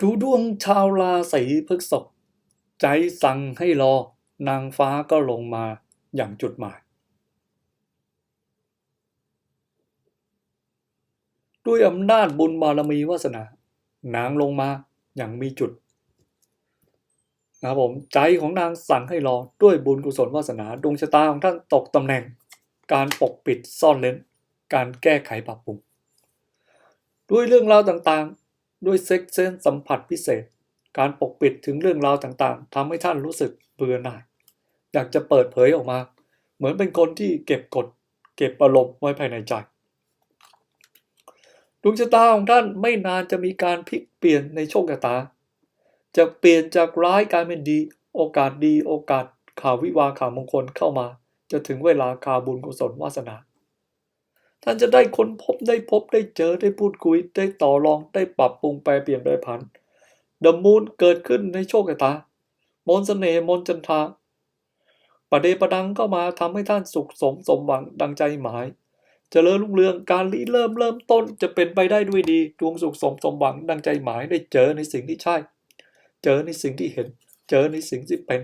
ดูดวงชาวราศีพฤษภใจสั่งให้รอ นางฟ้าก็ลงมาอย่างจุดหมาย ด้วยอำนาจบุญบารมีวาสนา นางลงมาอย่างมีจุดนะครับผมใจของนางสั่งให้รอด้วยบุญกุศลวาสนาดวงชะตาของท่านตกตำแหน่ง การปกปิดซ่อนเล้น การแก้ไขปรับปรุงด้วยเรื่องราวต่างๆ ด้วยเซ็กเซนสัมผัสพิเศษ การปกปิดถึงเรื่องราวต่างๆทำให้ท่านรู้สึกเบื่อหน่าย อยากจะเปิดเผยออกมา เหมือนเป็นคนที่เก็บกด เก็บอารมณ์ไว้ภายในใจดวงชะตาของท่านไม่นานจะมีการพลิกเปลี่ยนในโชคชะตา จะเปลี่ยนจากร้ายกลายเป็นดี โอกาสดี โอกาสข่าววิวาข่าวมงคลเข้ามา จะถึงเวลาข่าวบุญกุศลวาสนา ท่านจะได้ค้นพบได้พบได้เจอได้พูดคุย ได้ต่อรองได้ปรับปรุงแปลเปลี่ยนแปรผันเดมูนเกิดขึ้นในโชคชะตามนต์เสน่ห์มนจันทาประเดประดังก็มาทำให้ท่านสุขสมสมหวังดังใจหมายเจริญรุ่งเรืองการริเริ่มเริ่มต้นจะเป็นไปได้ด้วยดีดวงสุขสมสมหวังดังใจหมายได้เจอในสิ่งที่ใช่ เจอในสิ่งที่เห็น เจอในสิ่งที่เป็น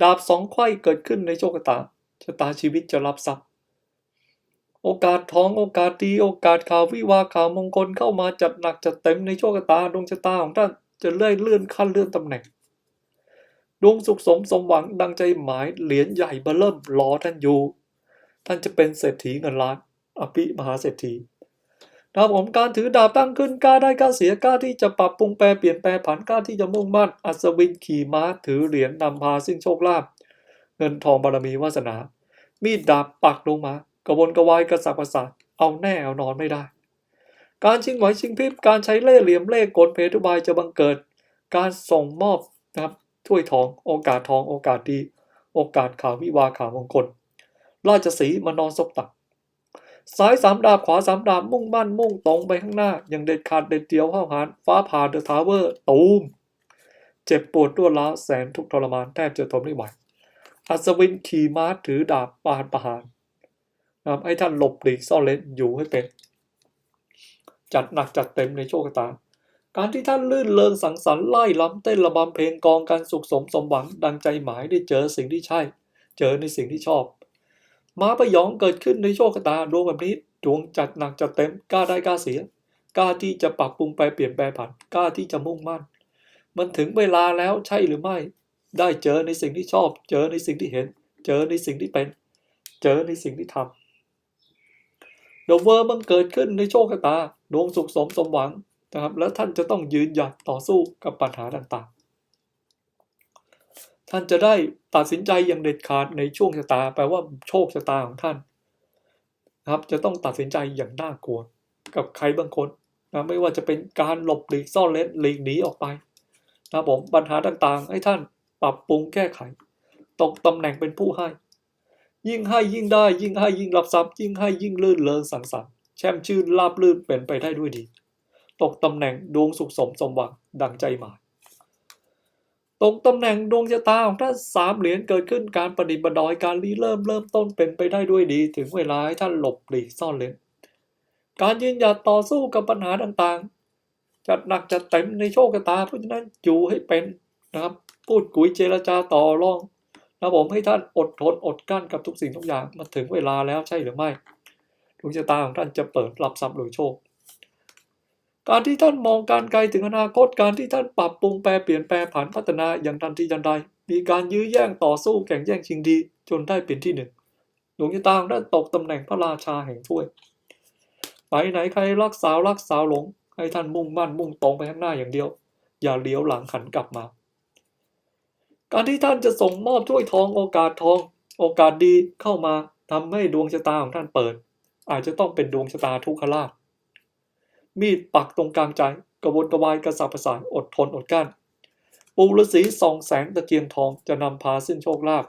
ดาบสองไขว้เกิดขึ้นในโชคชะตาชะตาชีวิตจะรับทรัพย์ โอกาสท้องโอกาสดีโอกาสข่าววิวาข่าวมงคลเข้ามาจัดหนักจัดเต็มในโชคชะตาดวงชะตาของท่านจะเลื่อยเลื่อนขั้นเลื่อนตำแหน่ง ดวงสุขสมสมหวังดังใจหมายเหรียญใหญ่เบอเริ่มรอท่านอยู่ ท่านจะเป็นเศรษฐีเงินล้านอภิมหาเศรษฐีนะครับผมการถือดาบตั้งขึ้นกล้าได้กล้าเสียกล้าที่จะปรับปรุงแปลเปลี่ยนแปลผันกล้าที่จะมุ่งมั่นอัศวินขี่ม้าถือเหรียญนำพาซึ่งโชคลาภเงินทองบารมีวาสนา มีดดาบปักลงมา กระวนกระวายกระสับกระส่ายเอาแน่เอานอนไม่ได้ การชิงไหวชิงพริบการใช้เล่ห์เหลี่ยมเล่ห์กลเพทุบายจะบังเกิด การส่งมอบนะครับถ้วยทองโอกาสทองโอกาสดี โอกาสข่าววิวาข่าวมงคล ราชสีมานอนซบตักซ้ายสามดาบขวาสามดาบมุ่งมั่นมุ่งตรงไปข้างหน้า อย่างเด็ดขาดเด็ดเดียวห้าวหาญฟ้าผ่าเดอะทาวเวอร์ตูม เจ็บปวดรวดร้าแสนทุกทรมานแทบจะทนไม่ไหวอัศวินขี่ม้าถือดาบปาดประหาร นะครับให้ท่านหลบหลีกซ่อนเล้นอยู่ให้เป็น จัดหนักจัดเต็มในโชคชะตา การที่ท่านลื่นเลิงสังสรรค์ไล่ล้ำเต้นระบำเพลงกองการสุขสมสมหวังดังใจหมายได้เจอสิ่งที่ใช่ เจอในสิ่งที่ชอบ มาประยองเกิดขึ้นในโชคชะตาดวงแบบนี้ดวงจัดหนักจัดเต็มกล้าได้กล้าเสียกล้าที่จะปรับปรุงไปเปลี่ยนแปลงผันกล้าที่จะมุ่งมั่น มันถึงเวลาแล้วใช่หรือไม่ ได้เจอในสิ่งที่ชอบ เจอในสิ่งที่เห็น เจอในสิ่งที่เป็น เจอในสิ่งที่ทำ เดอะเวอร์มันเกิดขึ้นในโชคชะตาดวงสุขสมสมหวังนะครับ แล้วท่านจะต้องยืนหยัดต่อสู้กับปัญหาต่างๆ ท่านจะได้ตัดสินใจอย่างเด็ดขาดในช่วงชะตา แปลว่าโชคชะตาของท่านนะครับ จะต้องตัดสินใจอย่างน่ากลัว กับใครบางคนนะไม่ว่าจะเป็นการหลบหลีกซ่อนเล้นหลีกหนีออกไปนะผมปัญหาต่างๆ ให้ท่านปรับปรุงแก้ไข ตกตำแหน่งเป็นผู้ให้ ยิ่งให้ยิ่งได้ ยิ่งให้ยิ่งรับทรัพย์ ยิ่งให้ยิ่งลื่นเลิงสังสรรค์แช่มชื่นลาบลื่นเป็นไปได้ด้วยดี ตกตำแหน่งดวงสุขสมสมหวังดังใจหมายตกตำแหน่งดวงชะตาของท่านสามเหรียญเกิดขึ้นการประดิษฐ์ประดอยการรีเริ่มเริ่มต้นเป็นไปได้ด้วยดี ถึงเวลาให้ท่านหลบหลีกซ่อนเล้นการยืนหยัดต่อสู้กับปัญหาต่างๆ จัดหนักจัดเต็มในโชคชะตาเพราะฉะนั้นอยู่ให้เป็นนะครับ พูดคุยเจรจาต่อรอง นะผมให้ท่านอดทนอดกั้นกับทุกสิ่งทุกอย่างมาถึงเวลาแล้วใช่หรือไม่ดวงชะตาของท่านจะเปิดรับทรัพย์หรือโชค การที่ท่านมองการไกลถึงอนาคตการที่ท่านปรับปรุงแปรเปลี่ยนแปลผันพัฒนาอย่างทันทีทันใด มีการยื้อแย่งต่อสู้แข่งแย่งชิงดี จนได้เป็นที่หนึ่งดวงชะตาของท่านตกตำแหน่งพระราชาแห่งถ้วยไปไหนใครรักสาวรักสาวหลง ให้ท่านมุ่งมั่นมุ่งตรงไปข้างหน้าอย่างเดียว อย่าเลี้ยวหลังหันกลับมา การที่ท่านจะส่งมอบถ้วยทองโอกาสทอง โอกาสดีเข้ามาทำให้ดวงชะตาของท่านเปิด อาจจะต้องเป็นดวงชะตาทุกขลาภมีดปักตรงกลางใจกระวนกระวายกระสับกระส่ายอดทนอดกลั้นปูฤาษีส่องแสงตะเกียงทองจะนำพาซึ่งโชคลาภ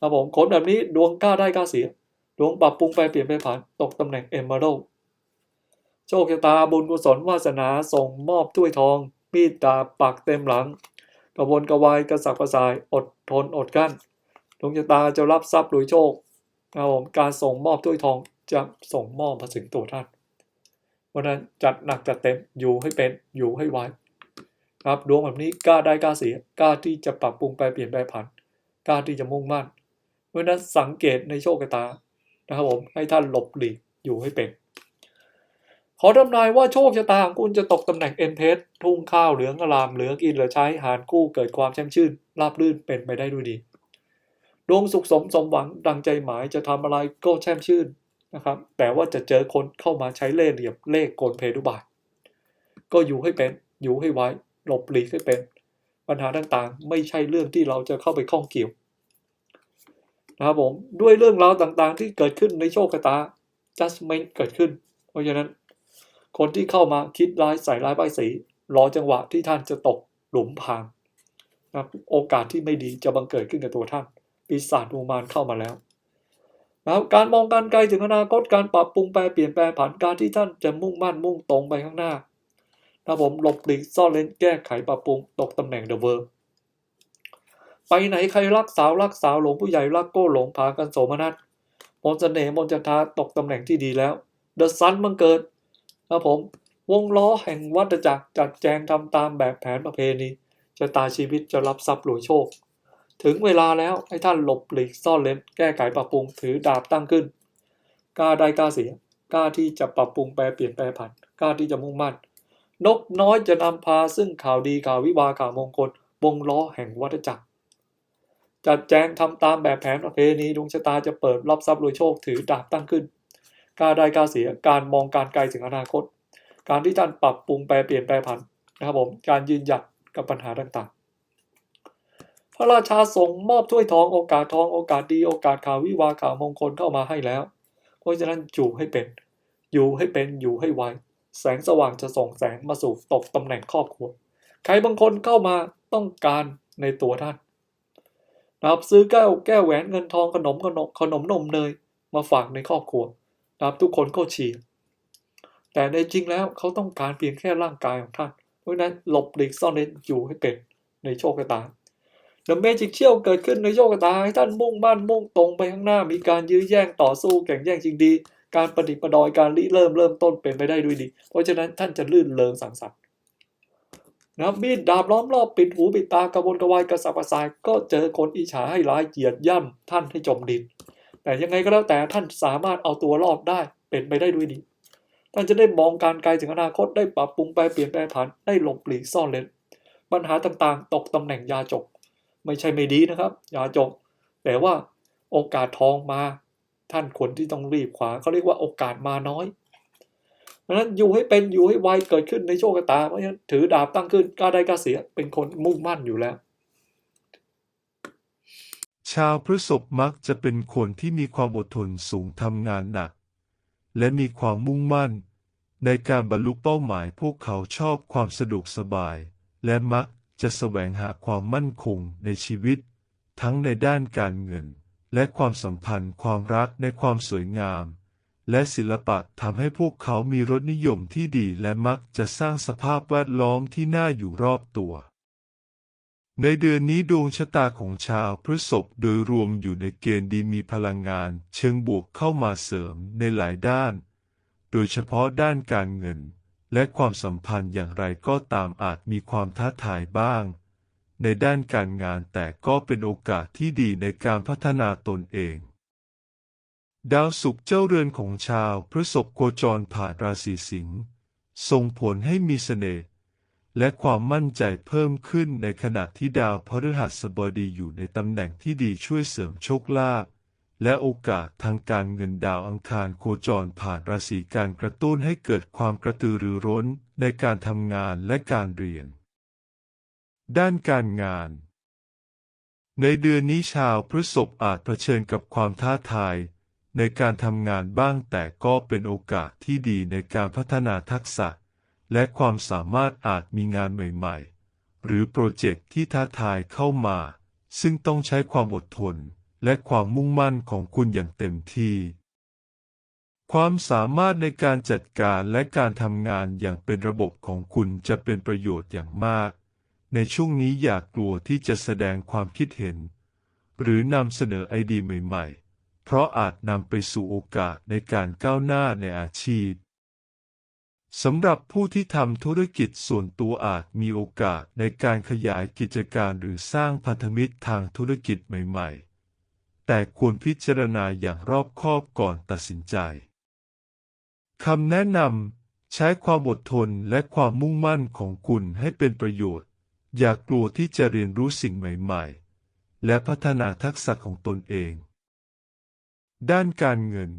ครับผมคนแบบนี้ดวงกล้าได้กล้าเสีย ดวงปรับปรุงไปเปลี่ยนไปผ่านตกตำแหน่งเอมเมอรัลโชคชะตาบุญกุศลวาสนาส่งมอบถ้วยทองมีดดาบปักเต็มหลัง กระวนกระวายกระสับกระส่ายอดทนอดกั้นดวงชะตาจะรับทรัพย์หรือโชคครับผมการส่งมอบถ้วยทองจะส่งมอบมาถึงตัวท่านเพราะนั้นจัดหนักจัดเต็มอยู่ให้เป็นอยู่ให้ไวครับดวงแบบนี้กล้าได้กล้าเสียกล้าที่จะปรับปรุงแปลเปลี่ยนแปลผันกล้าที่จะมุ่งมั่นเพราะนั้นสังเกตในโชคชะตานะครับผมให้ท่านหลบหลีกอยู่ให้เป็น ขอทำนายว่าโชคชะตาของคุณจะตกตำแหน่งเอ็นเพสทุ่งข้าวเหลืองอลามเหลือกินเหลือใช้หารคู่เกิดความแช่มชื่นราบรื่นเป็นไปได้ด้วยดีดวงสุขสมสมหวังดังใจหมายจะทำอะไรก็แช่มชื่นนะครับ แต่ว่าจะเจอคนเข้ามาใช้เล่ห์เหลี่ยมเลขกลเพดุบายก็อยู่ให้เป็นอยู่ให้ไว้หลบหลีกให้เป็น ปัญหาต่างๆ ไม่ใช่เรื่องที่เราจะเข้าไปข้องเกี่ยวนะครับผมด้วยเรื่องราวต่างๆ ที่เกิดขึ้นในโชคชะตา judgment เกิดขึ้น เพราะฉะนั้น คนที่เข้ามาคิดร้ายใส่ร้ายป้ายสีรอจังหวะที่ท่านจะตกหลุมพรางนะครับโอกาสที่ไม่ดีจะบังเกิดขึ้นกับตัวท่าน ปีศาจอุมานเข้ามาแล้วนะครับการมองการไกลถึงอนาคตการปรับปรุงแปลเปลี่ยนแปลงผันการที่ท่านจะมุ่งมั่นมุ่งตรงไปข้างหน้านะผมหลบหลีกซ่อนเลนแก้ไขปรับปรุงตกตำแหน่งเดอะเวิร์ไปไหนใครรักสาวรักสาวหลงผู้ใหญ่รักโก้หลงพากันโสมนัสมนเสน่ห์มนจันทาตกตำแหน่งที่ดีแล้ว เดอะซันบังเกิด นะผม วงล้อแห่งวัฏจักรจัดแจงทำตามแบบแผนประเพณีจะตายชีวิตจะรับทรัพย์รวยโชค ถึงเวลาแล้วให้ท่านหลบหลีกซ่อนเลนแก้ไขปรับปรุงถือดาบตั้งขึ้นกล้าได้กล้าเสียกล้าที่จะปรับปรุงแปลเปลี่ยนแปลผันกล้าที่จะมุ่งมั่น นกน้อยจะนำพาซึ่งข่าวดีข่าววิวาข่าวมงคลวงล้อแห่งวัฏจักร จัดแจงทำตามแบบแผนประเพณีดวงชะตาจะเปิดรับทรัพย์รวยโชคถือดาบตั้งขึ้น กล้าได้กล้าเสีย การมองการไกลถึงอนาคต การที่ท่านปรับปรุงแปลเปลี่ยนแปลผันนะครับผม การยืนหยัดกับปัญหาต่างๆ พระราชาทรงมอบถ้วยทองโอกาสทองโอกาสดีโอกาสข่าววิวาข่าวมงคลเข้ามาให้แล้ว เพราะฉะนั้นอยู่ให้เป็น อยู่ให้เป็นอยู่ให้ไว แสงสว่างจะส่งแสงมาสู่ตกตำแหน่งครอบครัว ใครบางคนเข้ามาต้องการในตัวท่านนะครับซื้อแก้วแก้วแหวนเงินทองขนมขนมขนมนมเนยมาฝากในครอบครัว นะครับทุกคนก็เชียร์แต่ในจริงแล้วเขาต้องการเพียงแค่ร่างกายของท่าน เพราะฉะนั้นหลบหลีกซ่อนเร้นอยู่ให้เป็นในโชคชะตาเดอะเมจิกเชี่ยวเกิดขึ้นในโชคชะตาให้ท่านมุ่งมั่นมุ่งตรงไปข้างหน้ามีการยื้อแย่งต่อสู้แข่งแย่งจริงดี การประดิปดอยการริเริ่มเริ่มต้นเป็นไปได้ด้วยดี เพราะฉะนั้นท่านจะลื่นเลิงสังสรรค์นะครับมีดดาบล้อมรอบปิดหูปิดตากระวนกระวายกระสับกระส่ายก็เจอคนอิจฉาให้ร้ายเหยียดย่ำท่านให้จมดิน แต่ยังไงก็แล้วแต่ท่านสามารถเอาตัวรอดได้เป็นไปได้ด้วยดี ท่านจะได้มองการไกลถึงอนาคตได้ปรับปรุงไปเปลี่ยนแปลงผันได้หลบหลีกซ่อนเลนปัญหาต่างๆ ตกตำแหน่งยาจก ไม่ใช่ไม่ดีนะครับ ยาจก แต่ว่าโอกาสทองมา ท่านควรที่ต้องรีบขวาเขาเรียกว่าโอกาสมาน้อยเพราะนั้นอยู่ให้เป็นอยู่ให้ไวเกิดขึ้นในโชคชะตาเพราะฉะนั้นถือดาบตั้งขึ้นกล้าได้กล้าเสียเป็นคนมุ่งมั่นอยู่แล้ว ชาวพฤษภมักจะเป็นคนที่มีความอดทนสูงทำงานหนัก และมีความมุ่งมั่น ในการบรรลุเป้าหมายพวกเขาชอบความสะดวกสบาย และมักจะแสวงหาความมั่นคงในชีวิต ทั้งในด้านการเงิน และความสัมพันธ์ความรักในความสวยงาม และศิลปะทำให้พวกเขามีรสนิยมที่ดีและมักจะสร้างสภาพแวดล้อมที่น่าอยู่รอบตัว ในเดือนนี้ดวงชะตาของชาวพฤษภโดยรวมอยู่ในเกณฑ์ดีมีพลังงาน เชิงบวกเข้ามาเสริมในหลายด้าน โดยเฉพาะด้านการเงิน และความสัมพันธ์อย่างไรก็ตามอาจมีความท้าทายบ้าง ในด้านการงานแต่ก็เป็นโอกาสที่ดีในการพัฒนาตนเอง ดาวศุกร์เจ้าเรือนของชาวพฤษภโคจรผ่านราศีสิงห์ส่งผลให้มีเสน่ห์ และความมั่นใจเพิ่มขึ้นในขณะที่ดาวพฤหัสบดีอยู่ในตำแหน่งที่ดีช่วยเสริมโชคลาภและโอกาสทางการเงินดาวอังคารโคจรผ่านราศีการกระตุ้นให้เกิดความกระตือรือร้นในการทำงานและการเรียน ด้านการงาน ในเดือนนี้ชาวพฤษภอาจเผชิญกับความท้าทาย ในการทำงานบ้างแต่ก็เป็นโอกาสที่ดีในการพัฒนาทักษะ และความสามารถอาจมีงานใหม่ๆ หรือโปรเจกต์ที่ท้าทายเข้ามา ซึ่งต้องใช้ความอดทน และความมุ่งมั่นของคุณอย่างเต็มที่ ความสามารถในการจัดการและการทำงานอย่างเป็นระบบของคุณจะเป็นประโยชน์อย่างมาก ในช่วงนี้อย่ากกลัวที่จะแสดงความคิดเห็น หรือนำเสนอไอเดียใหม่ ๆ เพราะอาจนำไปสู่โอกาสในการก้าวหน้าในอาชีพ สำหรับผู้ที่ทำธุรกิจส่วนตัวอาจมีโอกาสในการขยายกิจการหรือสร้างพันธมิตรทางธุรกิจใหม่ ๆ แต่ควรพิจารณาอย่างรอบคอบก่อนตัดสินใจ คำแนะนำใช้ความอดทนและความมุ่งมั่นของคุณให้เป็นประโยชน์ อย่ากลัวที่จะเรียนรู้สิ่งใหม่ ๆ และพัฒนาทักษะของตนเอง ด้านการเงิน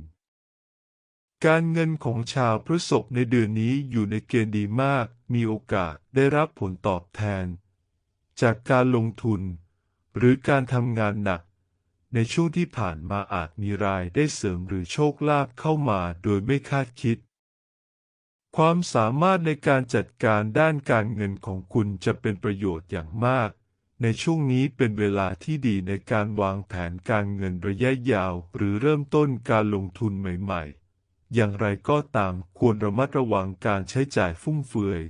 การเงินของชาวพฤษภในเดือนนี้อยู่ในเกณฑ์ดีมาก มีโอกาสได้รับผลตอบแทน จากการลงทุน หรือการทำงานหนัก ในช่วงที่ผ่านมาอาจมีรายได้เสริมหรือโชคลาภเข้ามาโดยไม่คาดคิด ความสามารถในการจัดการด้านการเงินของคุณจะเป็นประโยชน์อย่างมาก ในช่วงนี้เป็นเวลาที่ดีในการวางแผนการเงินระยะยาว หรือเริ่มต้นการลงทุนใหม่ ๆ อย่างไรก็ตามควรระมัดระวังการใช้จ่ายฟุ่มเฟือย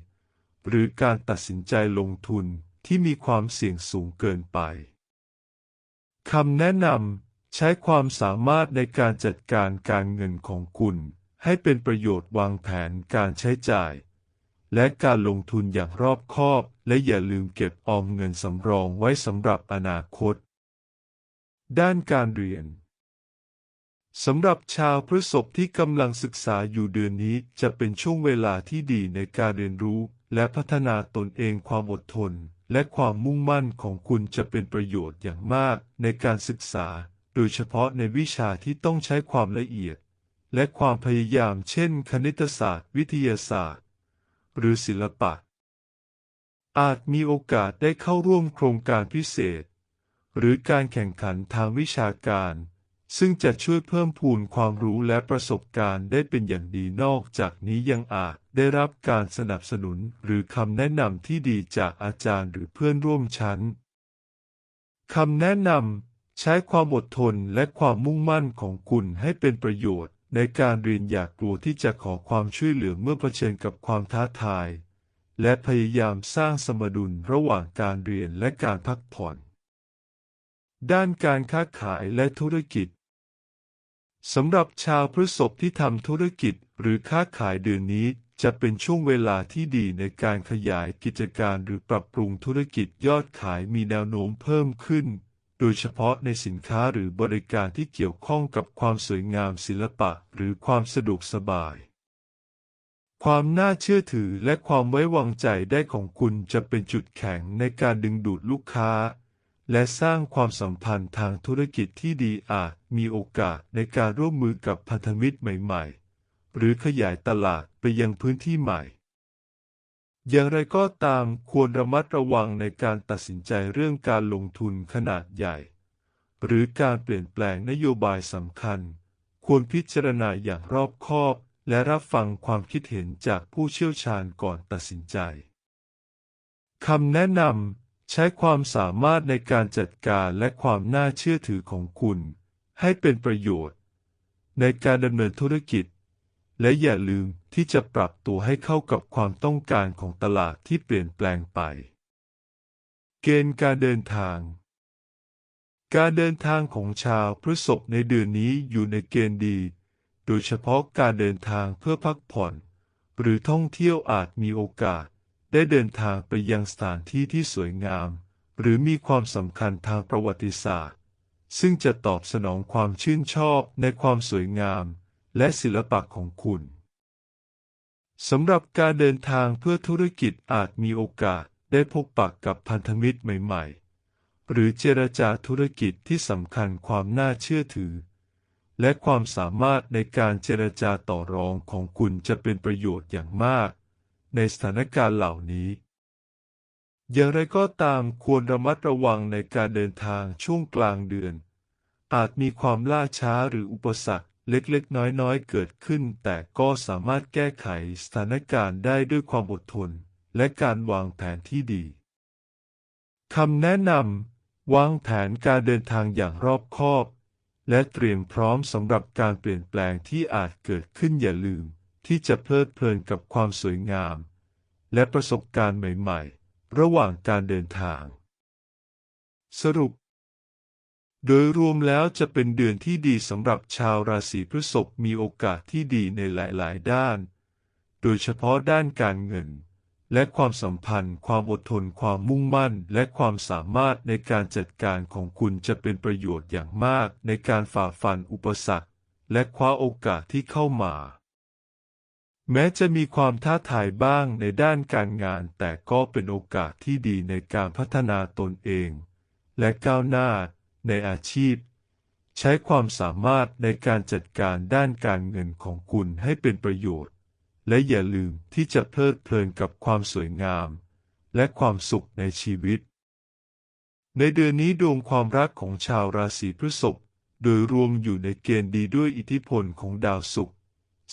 หรือการตัดสินใจลงทุนที่มีความเสี่ยงสูงเกินไปคำแนะนำใช้ความสามารถในการจัดการการเงินของคุณ ให้เป็นประโยชน์วางแผนการใช้จ่าย และการลงทุนอย่างรอบคอบ และอย่าลืมเก็บออมเงินสำรองไว้สำหรับอนาคต ด้านการเรียน สำหรับชาวพฤษภที่กำลังศึกษาอยู่เดือนนี้จะเป็นช่วงเวลาที่ดีในการเรียนรู้และพัฒนาตนเองความอดทน และความมุ่งมั่นของคุณจะเป็นประโยชน์อย่างมากในการศึกษา โดยเฉพาะในวิชาที่ต้องใช้ความละเอียด และความพยายามเช่น คณิตศาสตร์ วิทยาศาสตร์ หรือศิลปะ อาจมีโอกาสได้เข้าร่วมโครงการพิเศษ หรือการแข่งขันทางวิชาการ ซึ่งจะช่วยเพิ่มพูนความรู้และประสบการณ์ได้เป็นอย่างดีนอกจากนี้ยังอาจได้รับการสนับสนุนหรือคำแนะนำที่ดีจากอาจารย์หรือเพื่อนร่วมชั้นคำแนะนำใช้ความอดทนและความมุ่งมั่นของคุณให้เป็นประโยชน์ ในการเรียนอย่ากกลัวที่จะขอความช่วยเหลือเมื่อเผชิญกับความท้าทาย และพยายามสร้างสมดุลระหว่างการเรียนและการพักผ่อน ด้านการค้าขายและธุรกิจ สำหรับชาวพฤษภที่ทำธุรกิจหรือค้าขายเดือนนี้จะเป็นช่วงเวลาที่ดีในการขยายกิจการหรือปรับปรุงธุรกิจยอดขายมีแนวโน้มเพิ่มขึ้น โดยเฉพาะในสินค้าหรือบริการที่เกี่ยวข้องกับความสวยงามศิลปะหรือความสะดวกสบาย ความน่าเชื่อถือและความไว้วางใจได้ของคุณจะเป็นจุดแข็งในการดึงดูดลูกค้า และสร้างความสัมพันธ์ทางธุรกิจที่ดีอาจมีโอกาสในการร่วมมือกับพันธมิตรใหม่ๆ หรือขยายตลาดไปยังพื้นที่ใหม่ อย่างไรก็ตามควรระมัดระวังในการตัดสินใจเรื่องการลงทุนขนาดใหญ่ หรือการเปลี่ยนแปลงนโยบายสำคัญ ควรพิจารณาอย่างรอบคอบและรับฟังความคิดเห็นจากผู้เชี่ยวชาญก่อนตัดสินใจคำแนะนำ ใช้ความสามารถในการจัดการและความน่าเชื่อถือของคุณ ให้เป็นประโยชน์ ในการดำเนินธุรกิจ และอย่าลืมที่จะปรับตัวให้เข้ากับความต้องการของตลาดที่เปลี่ยนแปลงไป เกณฑ์การเดินทาง การเดินทางของชาวพฤษภในเดือนนี้อยู่ในเกณฑ์ดี โดยเฉพาะการเดินทางเพื่อพักผ่อน หรือท่องเที่ยวอาจมีโอกาส ได้เดินทางไปยังสถานที่ที่สวยงาม หรือมีความสำคัญทางประวัติศาสตร์ ซึ่งจะตอบสนองความชื่นชอบในความสวยงาม และศิลปะของคุณสำหรับการเดินทางเพื่อธุรกิจอาจมีโอกาสได้พบปะกับพันธมิตรใหม่ๆ หรือเจรจาธุรกิจที่สำคัญความน่าเชื่อถือ และความสามารถในการเจรจาต่อรองของคุณจะเป็นประโยชน์อย่างมาก ในสถานการณ์เหล่านี้ อย่างไรก็ตามควรระมัดระวังในการเดินทางช่วงกลางเดือน อาจมีความล่าช้าหรืออุปสรรคเล็กๆ น้อยๆ เกิดขึ้น แต่ก็สามารถแก้ไขสถานการณ์ได้ด้วยความอดทน และการวางแผนที่ดีคำแนะนำวางแผนการเดินทางอย่างรอบคอบ และเตรียมพร้อมสำหรับการเปลี่ยนแปลงที่อาจเกิดขึ้นอย่าลืม ที่จะเพลิดเพลินกับความสวยงาม และประสบการณ์ใหม่ๆ ระหว่างการเดินทาง สรุป โดยรวมแล้วจะเป็นเดือนที่ดีสำหรับชาวราศีพฤษภมีโอกาสที่ดีในหลายๆ ด้าน โดยเฉพาะด้านการเงิน และความสัมพันธ์ ความอดทน ความมุ่งมั่น และความสามารถในการจัดการของคุณจะเป็นประโยชน์อย่างมากในการฝ่าฟันอุปสรรค และคว้าโอกาสที่เข้ามา แม้จะมีความท้าทายบ้างในด้านการงาน แต่ก็เป็นโอกาสที่ดีในการพัฒนาตนเอง และก้าวหน้าในอาชีพ ใช้ความสามารถในการจัดการด้านการเงินของคุณให้เป็นประโยชน์ และอย่าลืมที่จะเพลิดเพลินกับความสวยงาม และความสุขในชีวิต ในเดือนนี้ดวงความรักของชาวราศีพฤษภโดยรวมอยู่ในเกณฑ์ดีด้วยอิทธิพลของดาวศุกร์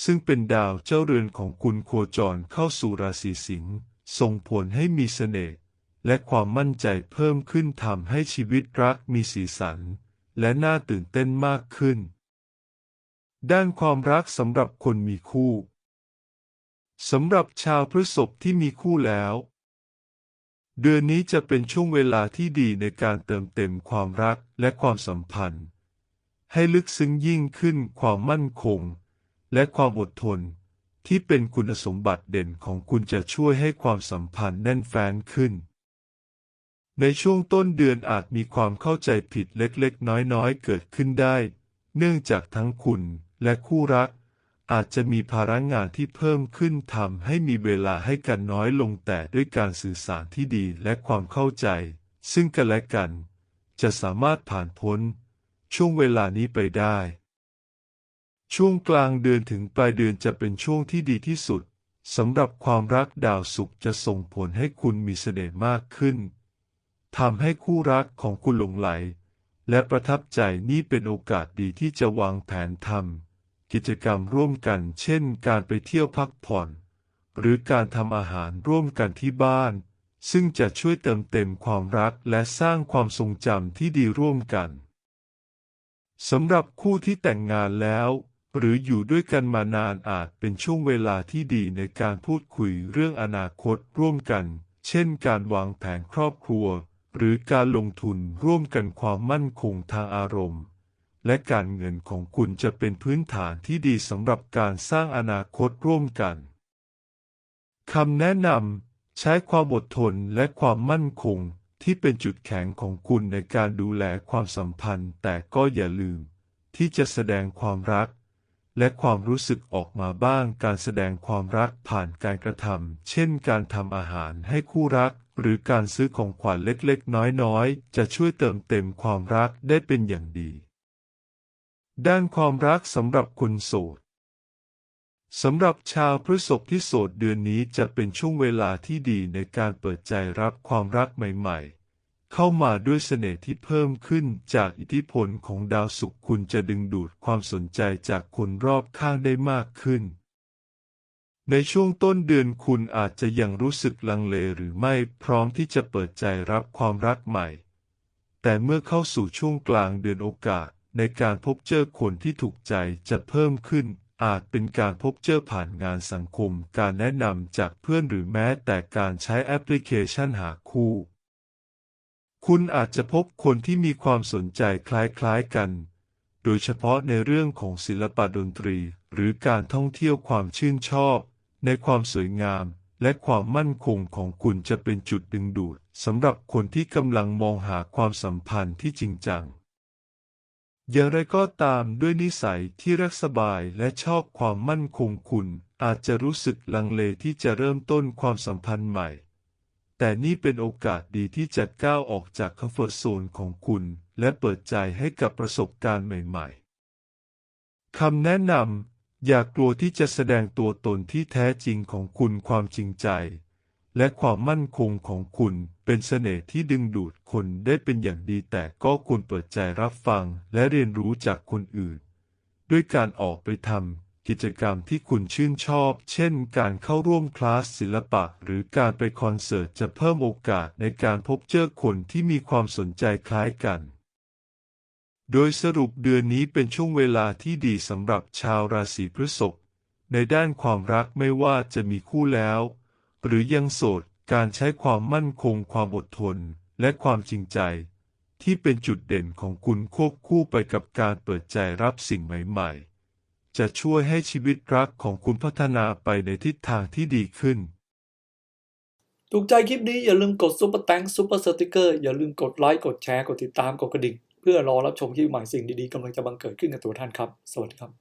ซึ่งเป็นดาวเจ้าเรือนของคุณโคจรเข้าสู่ราศีสิงห์ส่งผลให้มีเสน่ห์และความมั่นใจเพิ่มขึ้นทำให้ชีวิตรักมีสีสัน และน่าตื่นเต้นมากขึ้น ด้านความรักสำหรับคนมีคู่สำหรับชาวพฤษภที่มีคู่แล้ว เดือนนี้จะเป็นช่วงเวลาที่ดีในการเติมเต็มความรักและความสัมพันธ์ ให้ลึกซึ้งยิ่งขึ้นความมั่นคง และความอดทน ที่เป็นคุณสมบัติเด่นของคุณจะช่วยให้ความสัมพันธ์แน่นแฟ้นขึ้น ในช่วงต้นเดือนอาจมีความเข้าใจผิดเล็กๆ น้อยๆ เกิดขึ้นได้ เนื่องจากทั้งคุณและคู่รัก อาจจะมีภาระงานที่เพิ่มขึ้นทำให้มีเวลาให้กันน้อยลงแต่ด้วยการสื่อสารที่ดีและความเข้าใจ ซึ่งกันและกัน จะสามารถผ่านพ้น ช่วงเวลานี้ไปได้ ช่วงกลางเดือนถึงปลายเดือนจะเป็นช่วงที่ดีที่สุดสำหรับความรักดาวศุกร์จะส่งผลให้คุณมีเสน่ห์มากขึ้นทำให้คู่รักของคุณหลงไหล และประทับใจนี่เป็นโอกาสดีที่จะวางแผนทำกิจกรรมร่วมกันเช่น การไปเที่ยวพักผ่อน หรือการทำอาหารร่วมกันที่บ้าน ซึ่งจะช่วยเติมเต็มความรักและสร้างความทรงจำที่ดีร่วมกันสำหรับคู่ที่แต่งงานแล้ว หรืออยู่ด้วยกันมานานอาจเป็นช่วงเวลาที่ดีในการพูดคุยเรื่องอนาคตร่วมกัน เช่นการวางแผนครอบครัว หรือการลงทุนร่วมกันความมั่นคงทางอารมณ์ และการเงินของคุณจะเป็นพื้นฐานที่ดีสำหรับการสร้างอนาคตร่วมกันคำแนะนำใช้ความอดทนและความมั่นคงที่เป็นจุดแข็งของคุณในการดูแลความสัมพันธ์ แต่ก็อย่าลืม ที่จะแสดงความรัก และความรู้สึกออกมาบ้างการแสดงความรักผ่านการกระทำเช่นการทำอาหารให้คู่รัก หรือการซื้อของขวัญเล็กๆ น้อยๆ จะช่วยเติมเต็มความรักได้เป็นอย่างดี ด้านความรักสำหรับคนโสดสำหรับชาวพฤษภที่โสดเดือนนี้จะเป็นช่วงเวลาที่ดีในการเปิดใจรับความรักใหม่ๆ เข้ามาด้วยเสน่ห์ที่เพิ่มขึ้นจากอิทธิพลของดาวศุกร์คุณจะดึงดูดความสนใจจากคนรอบข้างได้มากขึ้น ในช่วงต้นเดือนคุณอาจจะยังรู้สึกลังเลหรือไม่พร้อมที่จะเปิดใจรับความรักใหม่ แต่เมื่อเข้าสู่ช่วงกลางเดือนโอกาสในการพบเจอคนที่ถูกใจจะเพิ่มขึ้น อาจเป็นการพบเจอผ่านงานสังคม การแนะนำจากเพื่อนหรือแม้แต่การใช้แอปพลิเคชันหาคู่ คุณอาจจะพบคนที่มีความสนใจคล้ายๆกัน โดยเฉพาะในเรื่องของศิลปะดนตรี หรือการท่องเที่ยวความชื่นชอบ ในความสวยงาม และความมั่นคงของคุณจะเป็นจุดดึงดูดสำหรับคนที่กำลังมองหาความสัมพันธ์ที่จริงจัง อย่างไรก็ตามด้วยนิสัยที่รักสบายและชอบความมั่นคงคุณอาจจะรู้สึกลังเลที่จะเริ่มต้นความสัมพันธ์ใหม่ แต่นี่เป็นโอกาสดีที่จะก้าวออกจากคอมฟอร์ทโซนของคุณ และเปิดใจให้กับประสบการณ์ใหม่ๆ คำแนะนำ อย่ากลัวที่จะแสดงตัวตนที่แท้จริงของคุณความจริงใจ และความมั่นคงของคุณเป็นเสน่ห์ที่ดึงดูดคนได้เป็นอย่างดีแต่ก็ควรเปิดใจรับฟังและเรียนรู้จากคนอื่น ด้วยการออกไปทำ กิจกรรมที่คุณชื่นชอบ เช่น การเข้าร่วมคลาสศิลปะ หรือการไปคอนเสิร์ตจะเพิ่มโอกาสในการพบเจอคนที่มีความสนใจคล้ายกัน โดยสรุปเดือนนี้เป็นช่วงเวลาที่ดีสำหรับชาวราศีพฤษภ ในด้านความรักไม่ว่าจะมีคู่แล้ว หรือยังโสด การใช้ความมั่นคงความอดทน และความจริงใจ ที่เป็นจุดเด่นของคุณควบคู่ไปกับการเปิดใจรับสิ่งใหม่ ๆ จะช่วยให้ชีวิตรักของคุณพัฒนาไปในทิศทางที่ดีขึ้น ถูกใจคลิปนี้อย่าลืมกดซุปเปอร์แตงซุปเปอร์สติกเกอร์อย่าลืมกดไลค์กดแชร์กดติดตามกดกระดิ่ง เพื่อรอรับชมคลิปใหม่สิ่งดีๆกำลังจะบังเกิดขึ้นกับตัวท่านครับ สวัสดีครับ